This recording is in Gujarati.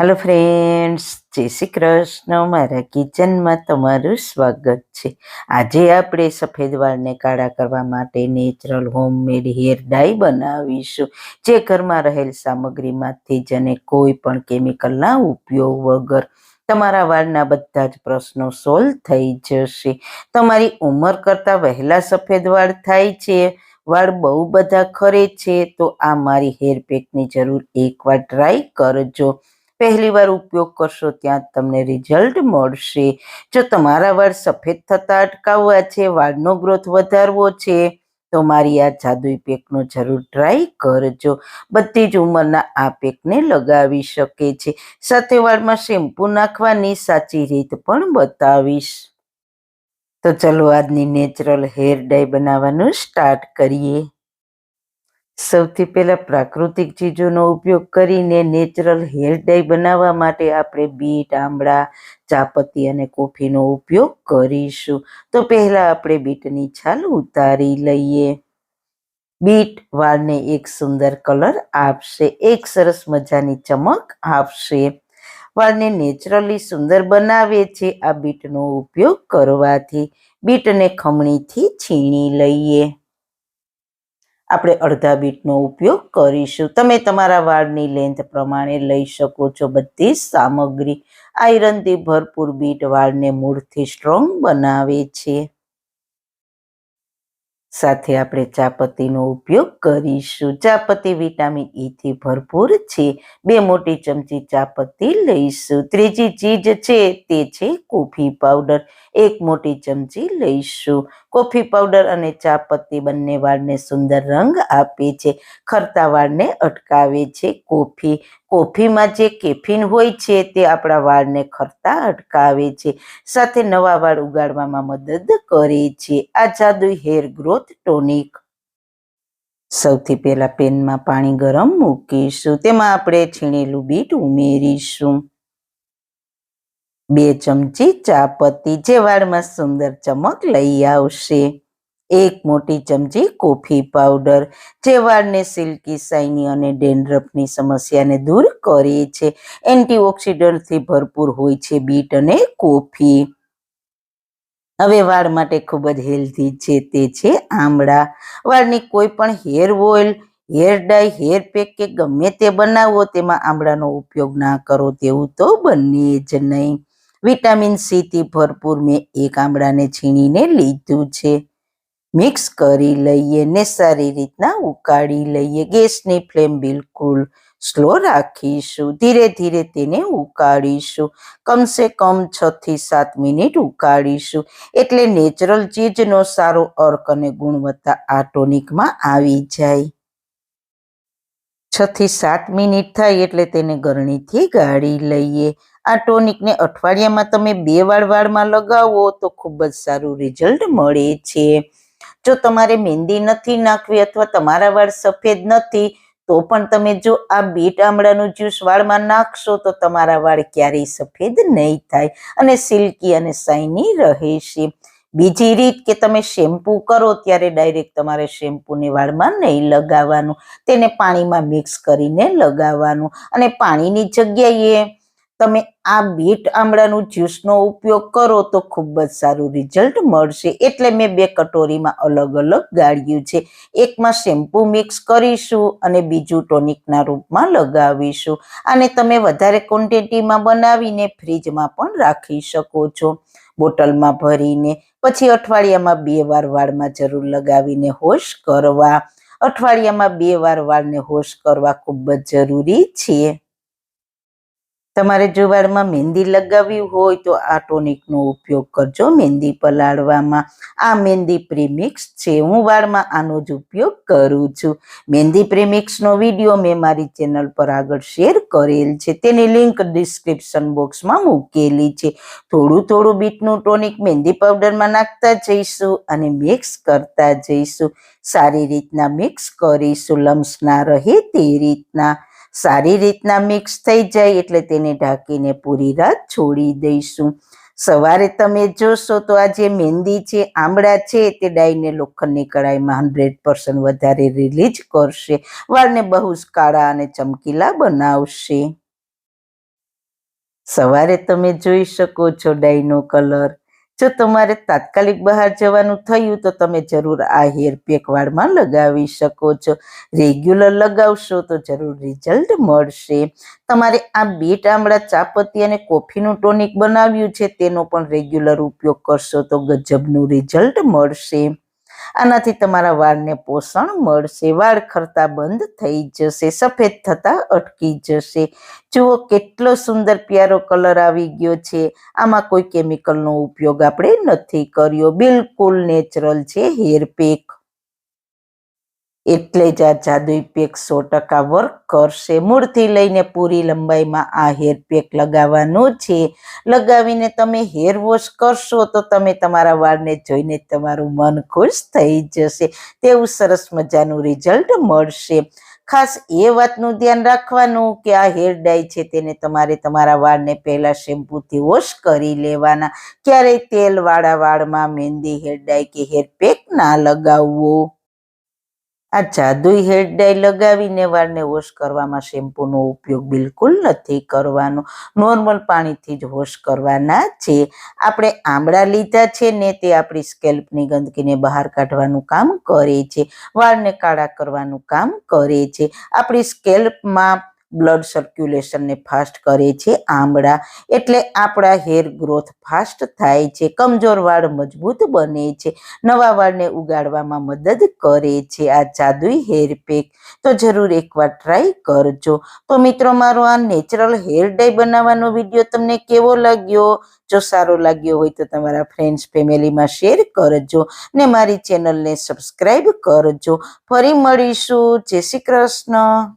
હેલો ફ્રેન્ડ્સ જય શ્રી કૃષ્ણ. મારા કિચનમાં તમારું સ્વાગત છે. આજે આપણે સફેદ વાળને કાળા કરવા માટે નેચરલ હોમમેડ હેર ડાય બનાવીશું, જે ઘરમાં રહેલ સામગ્રીમાંથી જ અને કોઈ પણ કેમિકલના ઉપયોગ વગર. તમારા વાળના બધા જ પ્રશ્નો સોલ્વ થઈ જશે. તમારી ઉંમર કરતાં વહેલા સફેદ વાળ થાય છે. વાળ બહુ બધા ખરે છે, તો આ મારી હેર પેકની જરૂર એકવાર ટ્રાય કરજો. પહેલી વાર ઉપયોગ કરશો ત્યાં તમને રિઝલ્ટ મળશે. જો તમારા વાળ સફેદ થતા અટકાવવા છે, વાળનો ગ્રોથ વધારવો છે, તો મારી આ જાદુઈ પેકનો જરૂર ટ્રાય કરજો. બધી જ ઉંમરના આ પેકને લગાવી શકે છે. સાથે વાળમાં શેમ્પુ નાખવાની સાચી રીત પણ બતાવીશ. તો ચલો આજની નેચરલ હેર ડાય બનાવવાનું સ્ટાર્ટ કરીએ. સૌથી પહેલાં પ્રાકૃતિક ચીજોનો ઉપયોગ કરીને નેચરલ હેર ડાય બનાવવા માટે આપણે બીટ આંબળા ચાપત્તી અને કોફીનો ઉપયોગ કરીશું. તો પહેલાં આપણે બીટની છાલ ઉતારી લઈએ. બીટ વાળને એક સુંદર કલર આપશે. એક સરસ મજાની ચમક આપશે. વાળને નેચરલી સુંદર બનાવે છે આ બીટનો ઉપયોગ કરવાથી. બીટને ખમણીથી છીણી લઈએ. આપણે અડધા બીટનો ઉપયોગ કરીશું. તમે તમારા વાળની લેન્થ પ્રમાણે લઈ શકો છો બધી સામગ્રી. આયરનથી ભરપૂર બીટ વાળને મૂળથી સ્ટ્રોંગ બનાવે છે. સાથે આપણે ચાપત્તીનો ઉપયોગ કરીશું. ચાપત્તી વિટામિન ઈ થી ભરપૂર છે. બે મોટી ચમચી ચાપત્તી લઈશું. ત્રીજી ચીજ છે તે છે કોફી પાવડર. એક મોટી ચમચી લઈશું. કોફી પાવડર અને ચાપત્તી બંને વાળને સુંદર રંગ આપે છે. ખરતા વાળને અટકાવે છે કોફી. કોફીમાં જે કેફીન હોય છે તે આપણા વાળને ખરતા અટકાવે છે, સાથે નવા વાળ ઉગાડવામાં મદદ કરે છે. આ જાદુ હેર ગ્રોથ ટોનિક. સૌથી પહેલા પેનમાં પાણી ગરમ મૂકીશું, તેમાં આપણે છીણેલું બીટ ઉમેરીશું. બે ચમચી ચા પત્તી જે વાળમાં સુંદર ચમક લઈ આવશે. એક મોટી ચમચી કોફી પાવડર જે વાળને સિલ્કી, સાઇની અને ડેન્ડ્રફની સમસ્યાને દૂર કરે છે. એન્ટીઓક્સિડન્ટથી ભરપૂર હોય છે બીટ અને કોફી. હવે વાળ માટે ખૂબ જ હેલ્ધી છે તે છે આમળા. વાળની કોઈ પણ hair oil, hair dye, hair pack કે ગમે તે બનાવો તેમાં આમળાનો ઉપયોગ ના કરો તેવું તો બને જ નહીં. વિટામિન સીથી ભરપૂર મેં એક આમળાને છીણીને લીધું છે. મિક્સ કરી લઈએ ને સારી રીતના ઉકાળી લઈએ. ગેસની ફ્લેમ બિલકુલ સ્લો રાખીશું. ધીરે ધીરે તેને ઉકાળીશું. કમસે કમ છ થી સાત મિનિટ ઉકાળીશું. એટલે નેચરલ ચીજનો સારો અર્ક અને ગુણવત્તા આ ટોનિકમાં આવી જાય. છ થી સાત મિનિટ થાય એટલે તેને ગરણીથી ગાળી લઈએ. આ ટોનિકને અઠવાડિયામાં તમે બે વાળ વાળમાં લગાવો તો ખૂબ જ સારું રિઝલ્ટ મળે છે. જો તમારે મહેંદી નથી નાખવી અથવા તમારા વાળ સફેદ નથી, તો પણ તમે જો આ બીટ આમળાનું જ્યુસ વાળમાં નાખશો, તો તમારા વાળ ક્યારેય સફેદ નહીં થાય અને સિલ્કી અને શાઇની રહેશે. બીજી રીત કે તમે શેમ્પુ કરો ત્યારે ડાયરેક્ટ તમારે શેમ્પુને વાળમાં નહીં લગાવવાનું. તેને પાણીમાં મિક્સ કરીને લગાવવાનું અને પાણીની જગ્યાએ તમે આ બીટ આમળાનું જ્યુસનો ઉપયોગ કરો તો ખૂબ જ સારું રિઝલ્ટ મળશે. એટલે મેં બે કટોરીમાં અલગ અલગ ગાળ્યું છે. એકમાં શેમ્પુ મિક્સ કરીશું અને બીજું ટોનિકના રૂપમાં લગાવીશું. અને તમે વધારે ક્વોન્ટિટીમાં બનાવીને ફ્રીજમાં પણ રાખી શકો છો. બોટલમાં ભરીને, પછી અઠવાડિયામાં બે વાર વાળમાં જરૂર લગાવીને હોશ કરવા. અઠવાડિયામાં બે વાર વાળને હોશ કરવા ખૂબ જ જરૂરી છે. તમારે જો વાળમાં મહેંદી લગાવવી હોય તો આ ટોનિકનો ઉપયોગ કરજો મહેંદી પલાળવામાં. આ મહેંદી પ્રીમિક્સ છે, હું વાળમાં આનો જ ઉપયોગ કરું છું. મહેંદી પ્રીમિક્સનો વીડિયો મેં મારી ચેનલ પર આગળ શેર કરેલ છે, તેની લિંક ડિસ્ક્રિપ્શન બોક્સમાં મૂકેલી છે. થોડું થોડું બીટનું ટોનિક મહેંદી પાવડરમાં નાખતા જઈશું અને મિક્સ કરતા જઈશું. સારી રીતના મિક્સ કરીશું લમ્સ ના રહે તે રીતના. સારી રીતના મિક્સ થઈ જાય એટલે તેને ઢાંકીને પૂરી રાત છોડી દઈશું. સવારે તમે જોશો તો આ જે મહેંદી છે, આમળા છે, તે ડાઈને લોખંડની કડાઈમાં હંડ્રેડ પર્સન્ટ વધારે રિલીઝ કરશે. વાળને બહુ જ કાળા અને ચમકીલા બનાવશે. સવારે તમે જોઈ શકો છો ડાયનો કલર જો તમારે તાત્કાલિક બહાર જવાનું થયું તો તમે જરૂર આ હેર પેક વાળમાં લગાવી શકો છો. રેગ્યુલર લગાવશો તો જરૂર રિઝલ્ટ મળશે. તમારે આ બીટ આમળા ચાપત્તી અને કોફીનું ટોનિક બનાવ્યું છે તેનો પણ રેગ્યુલર ઉપયોગ કરશો તો ગજબનું રિઝલ્ટ મળશે. આનાથી તમારા વાળને પોષણ મળશે. વાળ ખરતા બંધ થઈ જશે, સફેદ થતા અટકી જશે. જુઓ કેટલો સુંદર પ્યારો કલર આવી ગયો છે. આમાં કોઈ કેમિકલનો ઉપયોગ આપણે નથી કર્યો. બિલકુલ નેચરલ છે, હેર પેક. એટલે જ આ જાદુઈ પેક સો ટકા વર્ક કરશે. મૂળથી લઈને પૂરી લંબાઈમાં આ હેર પેક લગાવવાનું છે. લગાવીને તમે હેર વોશ કરશો તો તમે તમારા વાળને જોઈને તમારું મન ખુશ થઈ જશે. તેવું સરસ મજાનું રિઝલ્ટ મળશે. ખાસ એ વાતનું ધ્યાન રાખવાનું કે આ હેર ડાય છે તેને તમારે તમારા વાળને પહેલાં શેમ્પૂથી વોશ કરી લેવાના. ક્યારેય તેલ વાળા વાળમાં મહેંદી હેર ડાય કે હેર પેક ના લગાવવો. આ જાદુઈ હેર ડાય લગાવીને વાળને વોશ કરવામાં શેમ્પૂનો ઉપયોગ બિલકુલ નથી કરવાનો. નોર્મલ પાણીથી જ વોશ કરવાના છે. આપણે આમળા લીધા છે ને તે આપણી સ્કેલ્પની ગંદકીને બહાર કાઢવાનું કામ કરે છે. વાળને કાળા કરવાનું કામ કરે છે. આપણી સ્કેલ્પમાં બ્લડ સર્ક્યુલેશનને ફાસ્ટ કરે છે આમળા એટલે આપણા હેર ગ્રોથ ફાસ્ટ થાય છે, કમજોર વાળ મજબૂત બને છે, નવા વાળને ઉગાડવામાં મદદ કરે છે આ જાદુઈ હેર પેક તો જરૂર એકવાર ટ્રાય કરજો. તો મિત્રો, મારો આ નેચરલ હેર ડાય બનાવવાનો વીડિયો તમને કેવો લાગ્યો? જો સારો લાગ્યો હોય તો તમારા ફ્રેન્ડ્સ ફેમિલીમાં શેર કરજો ને મારી ચેનલને સબસ્ક્રાઈબ કરજો. ફરી મળીશું. જય શ્રી કૃષ્ણ.